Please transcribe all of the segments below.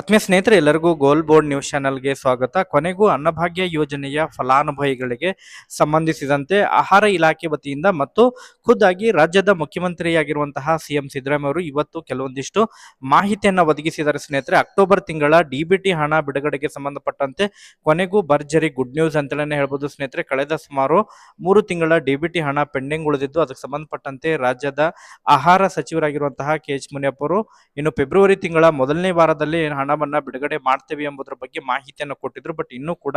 ಆತ್ಮೀಯ ಸ್ನೇಹಿತರೆ, ಎಲ್ಲರಿಗೂ ಗೋಲ್ ಬೋರ್ಡ್ ನ್ಯೂಸ್ ಚಾನೆಲ್ಗೆ ಸ್ವಾಗತ. ಕೊನೆಗೂ ಅನ್ನಭಾಗ್ಯ ಯೋಜನೆಯ ಫಲಾನುಭವಿಗಳಿಗೆ ಸಂಬಂಧಿಸಿದಂತೆ ಆಹಾರ ಇಲಾಖೆ ವತಿಯಿಂದ ಮತ್ತು ಖುದ್ದಾಗಿ ರಾಜ್ಯದ ಮುಖ್ಯಮಂತ್ರಿಯಾಗಿರುವಂತಹ ಸಿಎಂ ಸಿದ್ದರಾಮಯ್ಯ ಅವರು ಇವತ್ತು ಕೆಲವೊಂದಿಷ್ಟು ಮಾಹಿತಿಯನ್ನು ಒದಗಿಸಿದ್ದಾರೆ ಸ್ನೇಹಿತರೆ. ಅಕ್ಟೋಬರ್ ತಿಂಗಳ ಡಿಬಿಟಿ ಹಣ ಬಿಡುಗಡೆಗೆ ಸಂಬಂಧಪಟ್ಟಂತೆ ಕೊನೆಗೂ ಭರ್ಜರಿ ಗುಡ್ ನ್ಯೂಸ್ ಅಂತಲೇ ಹೇಳ್ಬೋದು ಸ್ನೇಹಿತರೆ. ಕಳೆದ ಸುಮಾರು ಮೂರು ತಿಂಗಳ ಡಿಬಿಟಿ ಹಣ ಪೆಂಡಿಂಗ್ ಉಳಿದಿದ್ದು, ಅದಕ್ಕೆ ಸಂಬಂಧಪಟ್ಟಂತೆ ರಾಜ್ಯದ ಆಹಾರ ಸಚಿವರಾಗಿರುವಂತಹ ಕೆ ಎಚ್ ಮುನಿಯಪ್ಪ ಅವರು ಇನ್ನು ಫೆಬ್ರವರಿ ತಿಂಗಳ ಮೊದಲನೇ ವಾರದಲ್ಲಿ ಹಣವನ್ನ ಬಿಡುಗಡೆ ಮಾಡ್ತೇವೆ ಎಂಬುದರ ಬಗ್ಗೆ ಮಾಹಿತಿಯನ್ನು ಕೊಟ್ಟಿದ್ರು. ಬಟ್ ಇನ್ನೂ ಕೂಡ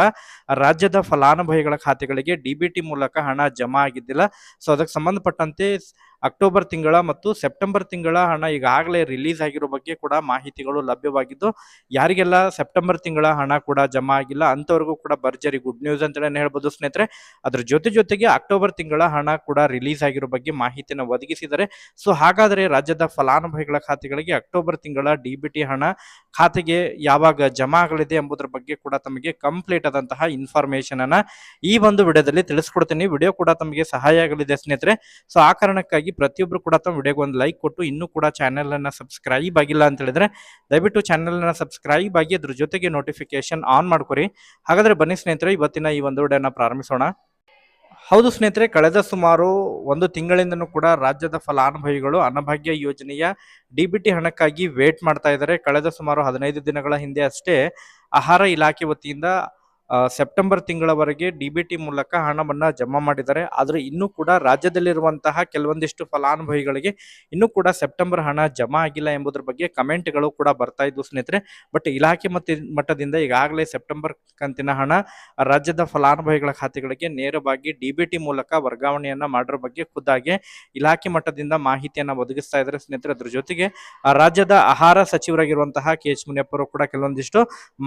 ರಾಜ್ಯದ ಫಲಾನುಭವಿಗಳ ಖಾತೆಗಳಿಗೆ ಡಿಬಿಟಿ ಮೂಲಕ ಹಣ ಜಮಾ ಆಗಿದ್ದಿಲ್ಲ. ಸೊ ಅದಕ್ಕೆ ಸಂಬಂಧಪಟ್ಟಂತೆ ಅಕ್ಟೋಬರ್ ತಿಂಗಳ ಮತ್ತು ಸೆಪ್ಟೆಂಬರ್ ತಿಂಗಳ ಹಣ ಈಗಾಗಲೇ ರಿಲೀಸ್ ಆಗಿರೋ ಬಗ್ಗೆ ಕೂಡ ಮಾಹಿತಿಗಳು ಲಭ್ಯವಾಗಿದ್ದು, ಯಾರಿಗೆಲ್ಲ ಸೆಪ್ಟೆಂಬರ್ ತಿಂಗಳ ಹಣ ಕೂಡ ಜಮಾ ಆಗಿಲ್ಲ ಅಂತವರೆಗೂ ಕೂಡ ಭರ್ಜರಿ ಗುಡ್ ನ್ಯೂಸ್ ಅಂತಲೇ ಹೇಳ್ಬೋದು ಸ್ನೇಹಿತರೆ. ಅದ್ರ ಜೊತೆ ಜೊತೆಗೆ ಅಕ್ಟೋಬರ್ ತಿಂಗಳ ಹಣ ಕೂಡ ರಿಲೀಸ್ ಆಗಿರೋ ಬಗ್ಗೆ ಮಾಹಿತಿಯನ್ನು ಒದಗಿಸಿದರೆ, ಸೊ ಹಾಗಾದರೆ ರಾಜ್ಯದ ಫಲಾನುಭವಿಗಳ ಖಾತೆಗಳಿಗೆ ಅಕ್ಟೋಬರ್ ತಿಂಗಳ ಡಿಬಿಟಿ ಹಣ ಖಾತೆಗೆ ಯಾವಾಗ ಜಮಾ ಆಗಲಿದೆ ಎಂಬುದರ ಬಗ್ಗೆ ಕೂಡ ತಮಗೆ ಕಂಪ್ಲೀಟ್ ಆದಂತಹ ಇನ್ಫಾರ್ಮೇಶನ್ ಅನ್ನ ಈ ಒಂದು ವಿಡಿಯೋದಲ್ಲಿ ತಿಳಿಸ್ಕೊಡ್ತೀನಿ. ವಿಡಿಯೋ ಕೂಡ ತಮಗೆ ಸಹಾಯ ಆಗಲಿದೆ ಸ್ನೇಹಿತರೆ. ಸೊ ಆ ಕಾರಣಕ್ಕಾಗಿ ಪ್ರತಿಯೊಬ್ಬರು ಕೂಡ ತಮ್ಮ ವಿಡಿಯೋಗೆ ಒಂದು ಲೈಕ್ ಕೊಟ್ಟು ಇನ್ನೂ ಕೂಡ ಚಾನೆಲ್ ಅನ್ನ ಸಬ್ಸ್ಕ್ರೈಬ್ ಆಗಿಲ್ಲ ಅಂತ ಹೇಳಿದ್ರೆ ದಯವಿಟ್ಟು ಚಾನೆಲ್ ಅನ್ನ ಸಬ್ಸ್ಕ್ರೈಬ್ ಆಗಿ ಅದ್ರ ಜೊತೆಗೆ ನೋಟಿಫಿಕೇಶನ್ ಆನ್ ಮಾಡ್ಕೊರಿ. ಹಾಗಾದ್ರೆ ಬನ್ನಿ ಸ್ನೇಹಿತರೆ, ಇವತ್ತಿನ ಈ ಒಂದು ವಿಡಿಯೋನ ಪ್ರಾರಂಭಿಸೋಣ. ಹೌದು ಸ್ನೇಹಿತರೆ, ಕಳೆದ ಸುಮಾರು ಒಂದು ತಿಂಗಳಿಂದನೂ ಕೂಡ ರಾಜ್ಯದ ಫಲಾನುಭವಿಗಳು ಅನ್ನಭಾಗ್ಯ ಯೋಜನೆಯ ಡಿಬಿಟಿ ಹಣಕ್ಕಾಗಿ ವೇಟ್ ಮಾಡ್ತಾ ಇದ್ದಾರೆ. ಕಳೆದ ಸುಮಾರು ಹದಿನೈದು ದಿನಗಳ ಹಿಂದೆ ಅಷ್ಟೇ ಆಹಾರ ಇಲಾಖೆ ವತಿಯಿಂದ ಸೆಪ್ಟೆಂಬರ್ ತಿಂಗಳವರೆಗೆ ಡಿಬಿಟಿ ಮೂಲಕ ಹಣವನ್ನು ಜಮಾ ಮಾಡಿದ್ದಾರೆ. ಆದರೆ ಇನ್ನೂ ಕೂಡ ರಾಜ್ಯದಲ್ಲಿರುವಂತಹ ಕೆಲವೊಂದಿಷ್ಟು ಫಲಾನುಭವಿಗಳಿಗೆ ಇನ್ನೂ ಕೂಡ ಸೆಪ್ಟೆಂಬರ್ ಹಣ ಜಮಾ ಆಗಿಲ್ಲ ಎಂಬುದರ ಬಗ್ಗೆ ಕಮೆಂಟ್ಗಳು ಕೂಡ ಬರ್ತಾ ಇದ್ವು ಸ್ನೇಹಿತರೆ. ಬಟ್ ಇಲಾಖೆ ಮತ್ತು, ಮಟ್ಟದಿಂದ ಈಗಾಗಲೇ ಸೆಪ್ಟೆಂಬರ್ ಕಂತಿನ ಹಣ ರಾಜ್ಯದ ಫಲಾನುಭವಿಗಳ ಖಾತೆಗಳಿಗೆ ನೇರವಾಗಿ ಡಿಬಿಟಿ ಮೂಲಕ ವರ್ಗಾವಣೆಯನ್ನ ಮಾಡಿರೋ ಬಗ್ಗೆ ಖುದ್ದಾಗಿ ಇಲಾಖೆ ಮಟ್ಟದಿಂದ ಮಾಹಿತಿಯನ್ನ ಒದಗಿಸ್ತಾ ಇದ್ದಾರೆ ಸ್ನೇಹಿತರೆ. ಅದ್ರ ಜೊತೆಗೆ ರಾಜ್ಯದ ಆಹಾರ ಸಚಿವರಾಗಿರುವಂತಹ ಕೆ ಎಚ್ ಮುನಿಯಪ್ಪರು ಕೂಡ ಕೆಲವೊಂದಿಷ್ಟು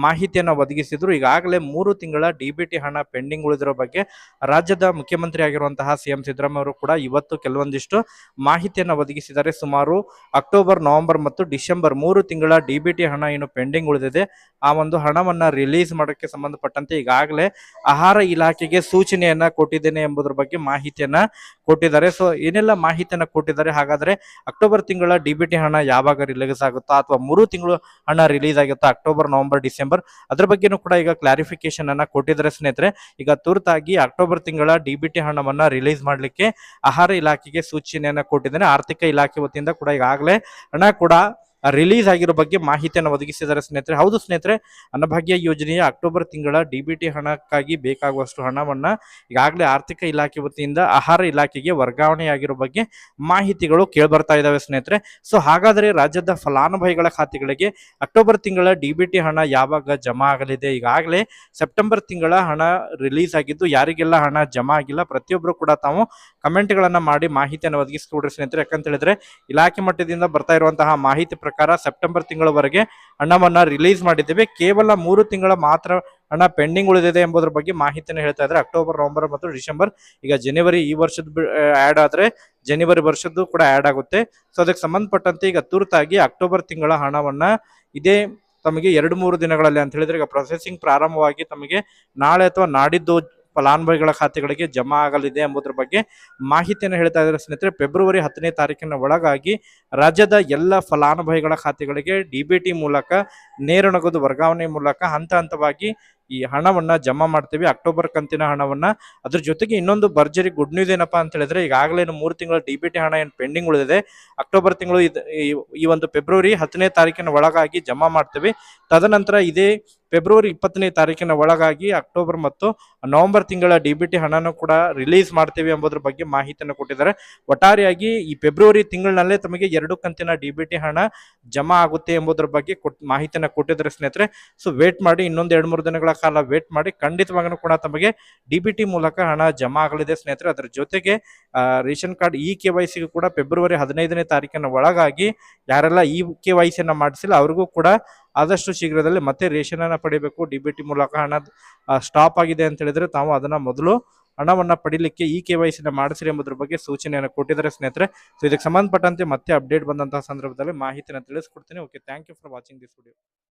ಮಾಹಿತಿಯನ್ನ ಒದಗಿಸಿದ್ರು. ಈಗಾಗಲೇ ಮೂರು ತಿಂಗಳ ಡಿಬಿಟಿ ಹಣ ಪೆಂಡಿಂಗ್ ಉಳಿದಿರೋ ಬಗ್ಗೆ ರಾಜ್ಯದ ಮುಖ್ಯಮಂತ್ರಿ ಆಗಿರುವಂತಹ ಸಿಎಂ ಸಿದ್ದರಾಮಯ್ಯ ಅವರು ಕೂಡ ಇವತ್ತು ಕೆಲವೊಂದಿಷ್ಟು ಮಾಹಿತಿಯನ್ನು ಒದಗಿಸಿದ್ದಾರೆ. ಸುಮಾರು ಅಕ್ಟೋಬರ್, ನವೆಂಬರ್ ಮತ್ತು ಡಿಸೆಂಬರ್ ಮೂರು ತಿಂಗಳ ಡಿಬಿಟಿ ಹಣ ಏನು ಪೆಂಡಿಂಗ್ ಉಳಿದಿದೆ. ಆ ಒಂದು ಹಣವನ್ನು ರಿಲೀಸ್ ಮಾಡೋಕ್ಕೆ ಸಂಬಂಧಪಟ್ಟಂತೆ ಈಗಾಗಲೇ ಆಹಾರ ಇಲಾಖೆಗೆ ಸೂಚನೆಯನ್ನ ಕೊಟ್ಟಿದ್ದೇನೆ ಎಂಬುದರ ಬಗ್ಗೆ ಮಾಹಿತಿಯನ್ನ ಕೊಟ್ಟಿದ್ದಾರೆ. ಸೊ, ಏನೆಲ್ಲ ಮಾಹಿತಿಯನ್ನ ಕೊಟ್ಟಿದ್ದಾರೆ? ಹಾಗಾದ್ರೆ ಅಕ್ಟೋಬರ್ ತಿಂಗಳ ಡಿಬಿಟಿ ಹಣ ಯಾವಾಗ ರಿಲೀಸ್ ಆಗುತ್ತಾ ಅಥವಾ ಮೂರು ತಿಂಗಳು ಹಣ ರಿಲೀಸ್ ಆಗುತ್ತಾ ಅಕ್ಟೋಬರ್, ನವೆಂಬರ್, ಡಿಸೆಂಬರ್, ಅದ್ರ ಬಗ್ಗೆನೂ ಕೂಡ ಈಗ ಕ್ಲಾರಿಫಿಕೇಶನ್ ಅನ್ನ ಕೊಟ್ಟಿದ್ದಾರೆ ಸ್ನೇಹಿತರೆ, ಈಗ ತುರ್ತಾಗಿ ಅಕ್ಟೋಬರ್ ತಿಂಗಳ ಡಿಬಿಟಿ ಹಣವನ್ನ ರಿಲೀಸ್ ಮಾಡಲಿಕ್ಕೆ ಆಹಾರ ಇಲಾಖೆಗೆ ಸೂಚನೆಯನ್ನ ಕೊಟ್ಟಿದ್ದೇನೆ. ಆರ್ಥಿಕ ಇಲಾಖೆ ವತಿಯಿಂದ ಕೂಡ ಈಗಾಗಲೇ ಹಣ ಕೂಡ ರಿಲೀಸ್ ಆಗಿರೋ ಬಗ್ಗೆ ಮಾಹಿತಿಯನ್ನು ಒದಗಿಸಿದ್ದಾರೆ ಸ್ನೇಹಿತರೆ. ಹೌದು ಸ್ನೇಹಿತರೆ, ಅನ್ನಭಾಗ್ಯ ಯೋಜನೆಯ ಅಕ್ಟೋಬರ್ ತಿಂಗಳ ಡಿಬಿಟಿ ಹಣಕ್ಕಾಗಿ ಬೇಕಾಗುವಷ್ಟು ಹಣವನ್ನು ಈಗಾಗಲೇ ಆರ್ಥಿಕ ಇಲಾಖೆ ವತಿಯಿಂದ ಆಹಾರ ಇಲಾಖೆಗೆ ವರ್ಗಾವಣೆಯಾಗಿರೋ ಬಗ್ಗೆ ಮಾಹಿತಿಗಳು ಕೇಳ್ಬರ್ತಾ ಇದ್ದಾವೆ ಸ್ನೇಹಿತರೆ. ಸೊ ಹಾಗಾದರೆ ರಾಜ್ಯದ ಫಲಾನುಭವಿಗಳ ಖಾತೆಗಳಿಗೆ ಅಕ್ಟೋಬರ್ ತಿಂಗಳ ಡಿಬಿಟಿ ಹಣ ಯಾವಾಗ ಜಮಾ ಆಗಲಿದೆ? ಈಗಾಗಲೇ ಸೆಪ್ಟೆಂಬರ್ ತಿಂಗಳ ಹಣ ರಿಲೀಸ್ ಆಗಿದ್ದು ಯಾರಿಗೆಲ್ಲ ಹಣ ಜಮಾ ಆಗಿಲ್ಲ? ಪ್ರತಿಯೊಬ್ಬರು ಕೂಡ ತಾವು ಕಮೆಂಟ್ಗಳನ್ನ ಮಾಡಿ ಮಾಹಿತಿಯನ್ನು ಒದಗಿಸಿಕೊಡ್ರಿ ಸ್ನೇಹಿತರೆ. ಯಾಕಂತ ಹೇಳಿದ್ರೆ ಇಲಾಖೆ ಮಟ್ಟದಿಂದ ಬರ್ತಾ ಇರುವಂತಹ ಮಾಹಿತಿ ಪ್ರಕಾರ ಸೆಪ್ಟೆಂಬರ್ ತಿಂಗಳವರೆಗೆ ಹಣವನ್ನ ರಿಲೀಸ್ ಮಾಡಿದ್ದೇವೆ. ಕೇವಲ ಮೂರು ತಿಂಗಳ ಮಾತ್ರ ಹಣ ಪೆಂಡಿಂಗ್ ಉಳಿದಿದೆ ಎಂಬುದರ ಬಗ್ಗೆ ಮಾಹಿತಿಯನ್ನು ಹೇಳ್ತಾ ಇದ್ದಾರೆ ಅಕ್ಟೋಬರ್, ನವೆಂಬರ್ ಮತ್ತು ಡಿಸೆಂಬರ್ ಈಗ ಜನವರಿ ಈ ವರ್ಷದ ಆಡ್ ಆದ್ರೆ ಜನವರಿ ವರ್ಷದ್ದು ಕೂಡ ಆಡ್ ಆಗುತ್ತೆ. ಸೊ ಅದಕ್ಕೆ ಸಂಬಂಧಪಟ್ಟಂತೆ ಈಗ ತುರ್ತಾಗಿ ಅಕ್ಟೋಬರ್ ತಿಂಗಳ ಹಣವನ್ನ ಇದೇ ತಮಗೆ ಎರಡು, ಮೂರು ದಿನಗಳಲ್ಲಿ ಅಂತ ಹೇಳಿದ್ರೆ ಈಗ ಪ್ರೊಸೆಸಿಂಗ್ ಪ್ರಾರಂಭವಾಗಿ ತಮಗೆ ನಾಳೆ ಅಥವಾ ನಾಡಿದ್ದು ಫಲಾನುಭವಿಗಳ ಖಾತೆಗಳಿಗೆ ಜಮಾ ಆಗಲಿದೆ ಎಂಬುದರ ಬಗ್ಗೆ ಮಾಹಿತಿಯನ್ನು ಹೇಳ್ತಾ ಇದ್ದಾರೆ ಸ್ನೇಹಿತರೆ. ಫೆಬ್ರವರಿ ಹತ್ತನೇ ತಾರೀಕಿನ ಒಳಗಾಗಿ ರಾಜ್ಯದ ಎಲ್ಲ ಫಲಾನುಭವಿಗಳ ಖಾತೆಗಳಿಗೆ ಡಿಬಿಟಿ ಮೂಲಕ ನೇರ ನಗದು ವರ್ಗಾವಣೆ ಮೂಲಕ ಹಂತ ಹಂತವಾಗಿ ಈ ಹಣವನ್ನ ಜಮಾ ಮಾಡ್ತೀವಿ. ಅಕ್ಟೋಬರ್ ಕಂತಿನ ಹಣವನ್ನ. ಅದ್ರ ಜೊತೆಗೆ ಇನ್ನೊಂದು ಭರ್ಜರಿ ಗುಡ್ ನ್ಯೂಸ್ ಏನಪ್ಪಾ ಅಂತ ಹೇಳಿದ್ರೆ, ಈಗಾಗಲೇ ಮೂರು ತಿಂಗಳ ಡಿಬಿಟಿ ಹಣ ಏನು ಪೆಂಡಿಂಗ್ ಉಳಿದಿದೆ. ಅಕ್ಟೋಬರ್ ತಿಂಗಳು ಈ ಒಂದು ಫೆಬ್ರವರಿ ಹತ್ತನೇ ತಾರೀಕಿನ ಒಳಗಾಗಿ ಜಮಾ ಮಾಡ್ತೀವಿ. ತದನಂತರ ಇದೇ ಫೆಬ್ರವರಿ ಇಪ್ಪತ್ತನೇ ತಾರೀಕಿನ ಒಳಗಾಗಿ ಅಕ್ಟೋಬರ್ ಮತ್ತು ನವೆಂಬರ್ ತಿಂಗಳ ಡಿಬಿಟಿ ಹಣನೂ ಕೂಡ ರಿಲೀಸ್ ಮಾಡ್ತೀವಿ ಎಂಬುದ್ರ ಬಗ್ಗೆ ಮಾಹಿತಿಯನ್ನು ಕೊಟ್ಟಿದ್ದಾರೆ. ಒಟ್ಟಾರೆಯಾಗಿ ಈ ಫೆಬ್ರವರಿ ತಿಂಗಳಿನಲ್ಲೇ ತಮಗೆ ಎರಡು ಕಂತಿನ ಡಿಬಿಟಿ ಹಣ ಜಮಾ ಆಗುತ್ತೆ ಎಂಬುದರ ಬಗ್ಗೆ ಮಾಹಿತಿಯನ್ನು ಕೊಟ್ಟಿದ್ದಾರೆ ಸ್ನೇಹಿತರೆ. ಸೊ ವೇಟ್ ಮಾಡಿ, ಇನ್ನೊಂದು ಎರಡು ಮೂರು ದಿನಗಳ ಕಾಲ ವೇಟ್ ಮಾಡಿ ಖಂಡಿತವಾಗೂ ಕೂಡ ತಮಗೆ ಡಿಬಿಟಿ ಮೂಲಕ ಹಣ ಜಮಾ ಆಗಲಿದೆ ಸ್ನೇಹಿತರೆ. ಅದರ ಜೊತೆಗೆ ರೇಷನ್ ಕಾರ್ಡ್ ಇ ಕೆ ಕೂಡ ಫೆಬ್ರವರಿ ಹದಿನೈದನೇ ತಾರೀಕಿನ ಒಳಗಾಗಿ ಯಾರೆಲ್ಲ ಇ ಕೆ ವೈ ಸಿಯನ್ನು ಮಾಡಿಸಿಲ್ಲ, ಅವ್ರಿಗೂ ಕೂಡ ಆದಷ್ಟು ಶೀಘ್ರದಲ್ಲಿ ಮತ್ತೆ ರೇಷನ್ ಅನ್ನ ಪಡಿಬೇಕು. ಡಿಬಿಟಿ ಮೂಲಕ ಹಣ ಸ್ಟಾಪ್ ಆಗಿದೆ ಅಂತ ಹೇಳಿದ್ರೆ ತಾವು ಅದನ್ನ ಮೊದಲು ಹಣವನ್ನ ಪಡಿಲಿಕ್ಕೆ ಈ ಕೆ ವೈ ಸಿನ ಮಾಡಿಸಿರಿ ಎಂಬುದ್ರ ಬಗ್ಗೆ ಸೂಚನೆಯನ್ನು ಕೊಟ್ಟಿದ್ದಾರೆ ಸ್ನೇಹಿತರೆ. ಸೊ ಇದಕ್ಕೆ ಸಂಬಂಧಪಟ್ಟಂತೆ ಮತ್ತೆ ಅಪ್ಡೇಟ್ ಬಂದಂತಹ ಸಂದರ್ಭದಲ್ಲಿ ಮಾಹಿತಿನ ತಿಳಿಸ್ಕೊಡ್ತೀನಿ. Okay thank you for watching this video